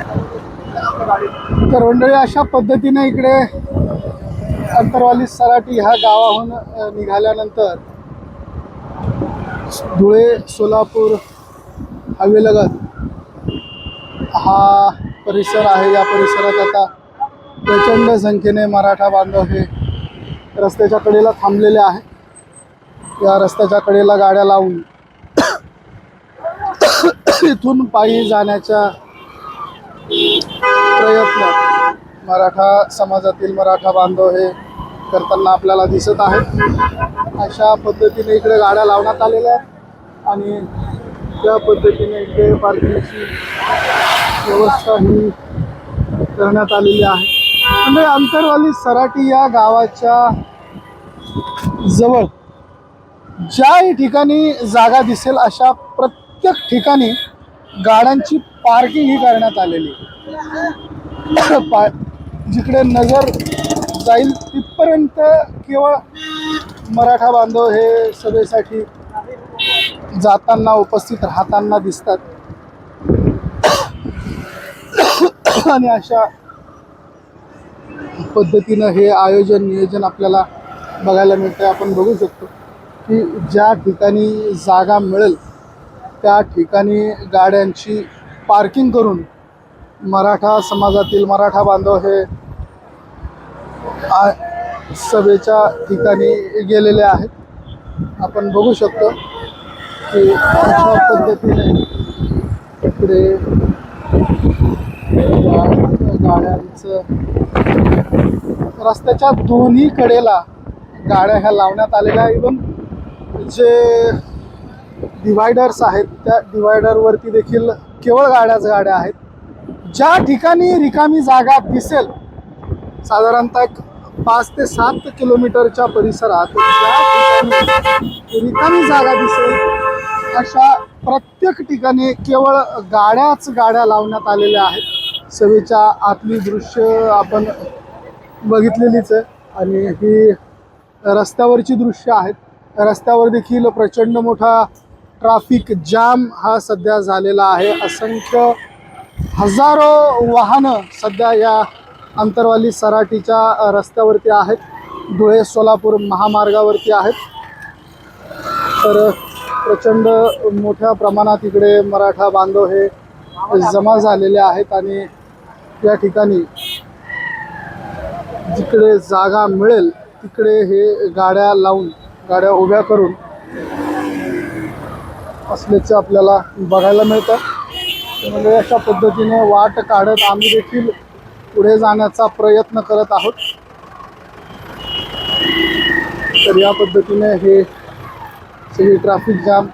तर मंडळी अशा पद्धतीने इकडे अंतरवाली सराटी ह्या गावाहून निघाल्यानंतर धुळे सोलापूर हवेलगत हा परिसर आहे. या परिसरात आता प्रचंड संख्येने मराठा बांधव हे रस्त्याच्या कडेला थांबलेले आहे या रस्त्याच्या कडेला गाड्या लावून इथून पायी जाण्याच्या प्रयत्न. मराठा समाजातील मराठा बांधव हे करताना आपल्याला दिसत आहेत. अशा पद्धतीने इकडे गाड्या लावण्यात आलेल्या आहेत आणि त्या पद्धतीने इकडे पार्किंगची व्यवस्था ही करण्यात आलेली आहे. म्हणजे अंतरवाली सराटी या गावाच्या जवळ ज्याही ठिकाणी जागा दिसेल अशा प्रत्येक ठिकाणी गाड्यांची पार्किंग ही करण्यात आलेली पा जिकडे नजर जाईल तिथपर्यंत केवळ मराठा बांधव हे सभेसाठी जाताना उपस्थित राहताना दिसतात. आणि अशा पद्धतीनं हे आयोजन नियोजन आपल्याला बघायला मिळतं आपण बघू शकतो की ज्या ठिकाणी जागा मिळेल त्या ठिकाणी गाड्यांची पार्किंग करून मराठा समाजातील मराठा बांधव हे आ- सभेच्या ठिकाणी गेलेले आहेत. आपण बघू शकतो की अशा पद्धतीने इकडे गाड्यांचं रस्त्याच्या दोन्ही कडेला गाड्या ह्या लावण्यात आलेल्या आहे इवन जे डिवायडर्स आहेत त्या डिवायडरवरती देखील केवळ गाड्याच गाड्या आहेत. ज्या ठिकाणी रिकामी जागा दिसेल साधारणतः एक पाच ते सात किलोमीटरच्या परिसरात ज्या ठिकाणी रिकामी जागा दिसेल. अशा प्रत्येक ठिकाणी केवळ गाड्याच गाड्या लावण्यात आलेल्या आहेत. सभेच्या आतली दृश्य आपण बघितलेलीच आहे आणि ही रस्त्यावरची दृश्य आहेत. रस्त्यावर देखील प्रचंड मोठा ट्राफिक जाम हा सध्या झालेला आहे. असंख्य हजारो वाहनं सध्या या अंतरवाली सराटीच्या रस्त्यावरती आहेत. धुळे सोलापूर महामार्गावरती आहेत. तर प्रचंड मोठ्या प्रमाणात इकडे मराठा बांधव हे जमा झालेले आहेत आणि या ठिकाणी जिकडे जागा मिळेल तिकडे हे गाड्या लावून गाड्या उभ्या करून असल्याचे आपल्याला बघायला मिळतं म्हणजे अशा पद्धतीने वाट काढत आम्ही देखील पुढे जाण्याचा प्रयत्न करत आहोत. तर या पद्धतीने हे सगळी ट्रॅफिक जाम